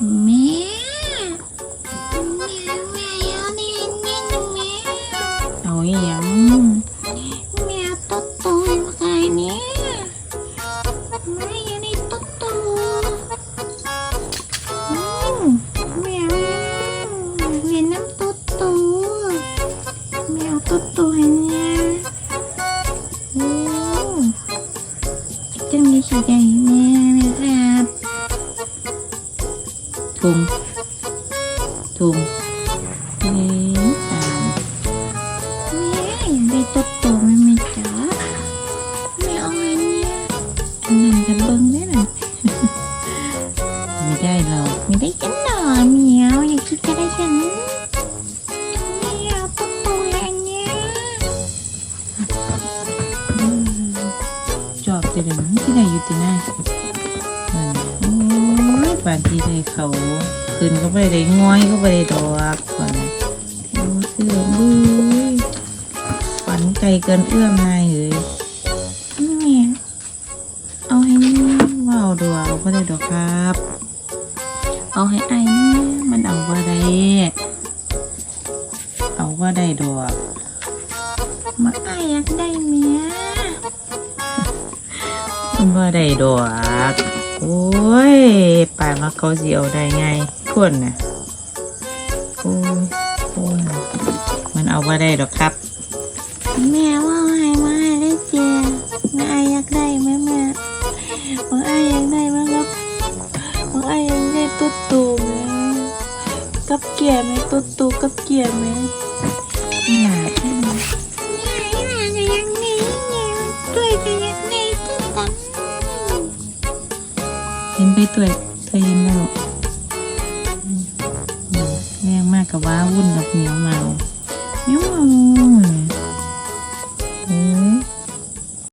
แม่แม่แม่อยากได้เงินแม่เอาอีหยังแม่ตุ๊ตูมาใครเนี่ยแม่อยากได้ตุ๊ดตูอืมแม่เรียนน้ำตุ๊ดตูแม่เอาตุ๊ดตูให้เนี่ยโอ้จังมีขี้ใหญ่แม่นะครับ ทุงทุงเอ๊ะตามแม่อยากได้ตุ๊ดตูไหมแม่จ๋าแม่เอาให้เนี่ยอันนั้นกันเบิ้งได้หน่อไม่ได้หรอกไม่ได้ฉันหนอเหมียวอย่าคิดจะได้ฉันเหมียวตุ๊ดตูให้อันเนี้ยอืมจอบจะได้มั้งที่ไหนอยู่ที่ไหน บางทีได้เขาขึ้นก็ไปได้ง่อยก็ไปได้ดอกก่อนโอ้เสือบุ้ยฝันไกลเกินเอื้อมนายเอ้ยแม่เอาให้นี่ว้าวดอกก็ได้ดอกครับ เอาให้ไอ้นี่มันเอาว่าได้เอาว่าได้ดอกมาไอ้อยากได้เมียมันว่าได้ดอก โอ้ยป่ามาเขาสิเอาได้ไงคนน่ะโอ้ยโอ้ยมันเอาว่าได้ดอกครับ แม่ว่าให้มาให้ได้เจียแม่ไอ้อยากได้ไหมแม่มาไอ้อยากได้ไหมครับมาไอ้อยากได้ตุ๊ดตูไหมกับเกียร์ไหมตุ๊ดตูกับเกียร์ไหมนี่ห เห็นไปตัวเธอเห็นแล้วอืมอืมแรงมากกับว่าวุ่นกับเหนียวเมาเหนียวเมา